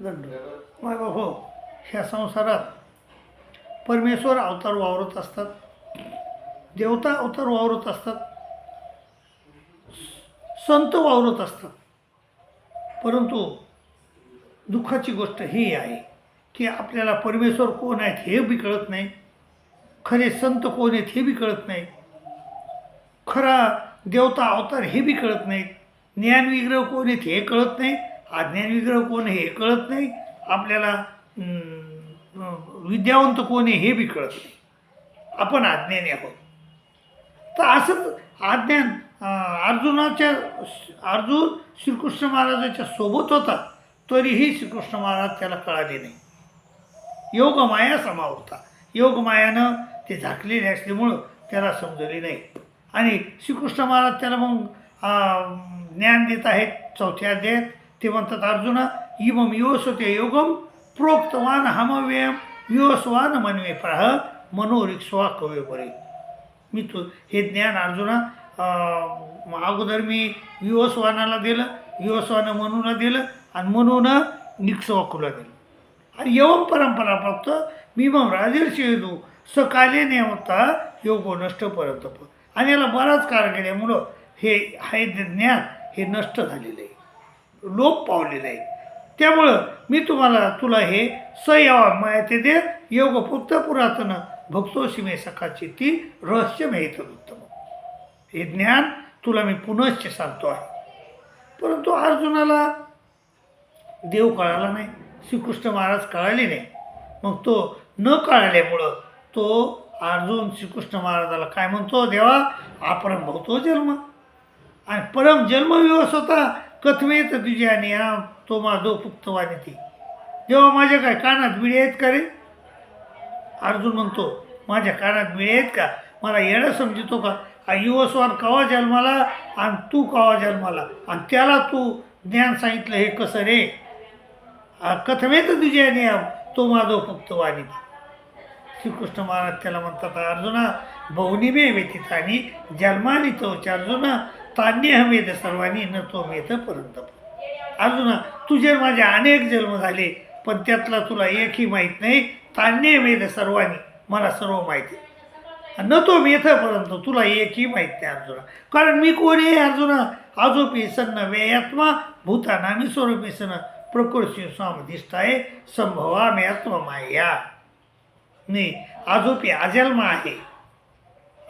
दंड. माय हो. ह्या संसारात परमेश्वर अवतार वावरत असतात. देवता अवतार वावरत असतात. संत वावरत असतात. परंतु दुःखाची गोष्ट ही आहे की आपल्याला परमेश्वर कोण आहेत हे बी कळत नाही. खरे संत कोण आहेत हे बी कळत नाही. खरा देवता अवतार हे बी कळत नाहीत ज्ञानविग्रह कोण आहेत हे कळत नाही. अज्ञानविग्रह कोण आहे हे कळत नाही. आपल्याला विद्यावंत कोण आहे हे बी कळत नाही. आपण अज्ञानी आहोत. तर असंच अज्ञान अर्जुनाच्या अर्जुन श्रीकृष्ण महाराजाच्या सोबत होता तरीही श्रीकृष्ण महाराज त्याला कळाले नाही. योगमाया समा होता. योगमायानं ते झाकलेले असल्यामुळं त्याला समजले नाही. आणि श्रीकृष्ण महाराज त्याला मग ज्ञान देत आहेत चौथ्या अध्यायात. ते म्हणतात अर्जुना इमम योसते योगम प्रोक्तवान हमव्ययम योसवान मनवे प्राह मनोरिक्स्वा कवे बरे मी तो हे ज्ञान अर्जुना अगोदर मी युवस्वानाला दिलं युवस्वानं मनूला दिलं आणि मनूनं निक्सवाकूला दिलं। आणि यवम परंपरा प्राप्त मी मग राजर्षी येतो सकाले नेमता योग नष्ट परत आणि याला बराच काळ गेल्यामुळं हे हे ज्ञान हे नष्ट झालेलं आहे। लोप पावलेला आहे. त्यामुळं मी तुम्हाला तुला हे सयावा माहिती दे. योग फक्त पुरातन भक्तोशी मे सखाची ती रहस्य मिळत उत्तम. हे ज्ञान तुला मी पुनश्च सांगतो आहे. परंतु अर्जुनाला देव कळाला नाही. श्रीकृष्ण महाराज कळाले नाही. मग तो न कळाल्यामुळं तो अर्जुन श्रीकृष्ण महाराजाला काय म्हणतो? देवा अपरम भवतो जन्म. आणि परम जन्मविवस होता. कथवेत तुझ्या निया तो माझो फुक्त वाजते देवा माझ्या काय कानात विळे आहेत का रे? अर्जुन म्हणतो माझ्या कानात विळे आहेत का? मला येणं समजतो का? युवस्वान युवस्वार कवा जन्माला आणि तू कवा जन्माला आणि त्याला तू ज्ञान सांगितलं हे कसं रे? कथवेत तुझ्या नियम तो माझो फक्त वाणी श्रीकृष्ण महाराज त्याला म्हणतात अर्जुना बहुनी व्यतीत आणि जन्मानी तोच अर्जुना तान्य हमेद सर्वांनी न तो मेत पर्यंत अर्जुना तुझे माझे अनेक जन्म झाले पण त्यातला तुला एकही माहीत नाही तान्य मेद सर्वांनी मला सर्व माहिती. आहे न तो मेथपर्यंत तुला एकही माहीत नाही अर्जुना. कारण मी कोणी आहे अर्जुना? आजोपी सन्न वेयात्मा भूतानामी स्वरूपी सन प्रकृती आहे संभवा मे आत्ममाया नाही आजोपी अजन्म आहे.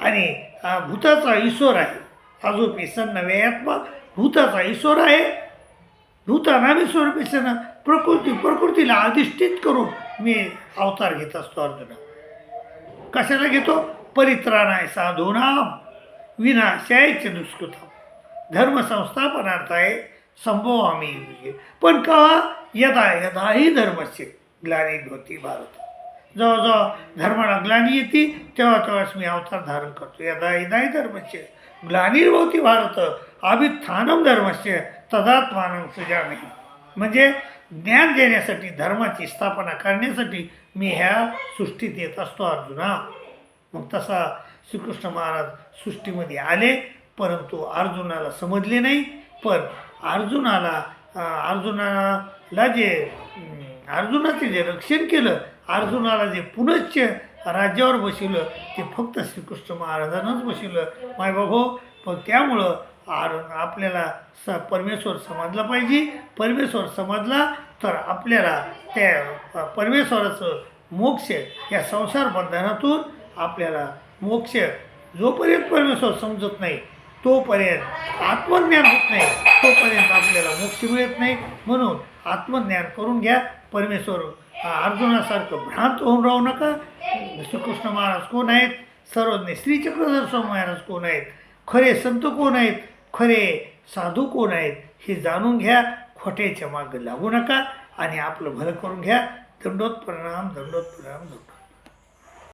आणि भूताचा ईश्वर आहे. आजोपी नव्हे आत्मा भूताचा ईश्वर आहे. भूतानामी स्वरूपी प्रकृती प्रकृतीला अधिष्ठित करून मी अवतार घेत असतो अर्जुना. कशाला घेतो? परित्राणाय साधूनाम विनाशायच दुष्कृतम. धर्मसंस्थापनार्थाय संभव आम्ही पण कवा यदा यदा ही धर्मस्य ग्लानी होती भारत. जेव्हा जेव्हा धर्माला ग्लानी येते तेव्हा तेव्हाच मी अवतार धारण करतो. यदा यदाही धर्मस्य ग्लानिर्भवती भारत अभिथानम धर्मस्य तदात्मानं सुजामी म्हणजे ज्ञान देण्यासाठी धर्माची स्थापना करण्यासाठी मी ह्या सृष्टीत येत असतो अर्जुना. मग तसा श्रीकृष्ण महाराज सृष्टीमध्ये आले परंतु अर्जुनाला समजले नाही. पण अर्जुनाला अर्जुनाला जे अर्जुनाचे जे रक्षण केलं अर्जुनाला जे पुनश्च राज्यावर बसिलं ते फक्त श्रीकृष्ण महाराजांनाच बसवलं. मायबाबो पण त्यामुळं आर आपल्याला स परमेश्वर समजला पाहिजे. परमेश्वर समजला तर आपल्याला त्या परमेश्वराचं मोक्ष या संसार बंधनातून आपल्याला मोक्ष. जोपर्यंत परमेश्वर समजत नाही तोपर्यंत आत्मज्ञान होत नाही तोपर्यंत आपल्याला मोक्ष मिळत नाही. म्हणून आत्मज्ञान करून घ्या. परमेश्वर अर्जुनासारखं भ्रांत होऊन राहू नका. श्रीकृष्ण महाराज कोण आहेत? सर्वज्ञ श्रीचक्रधर स्वामी महाराज कोण आहेत? खरे संत कोण आहेत? खरे साधू कोण आहेत? हे जाणून घ्या खोट्याच्या मागं लागू नका आणि आपलं भलं करून घ्या. दंडोत परिणाम दंडोत परिणाम दंडोत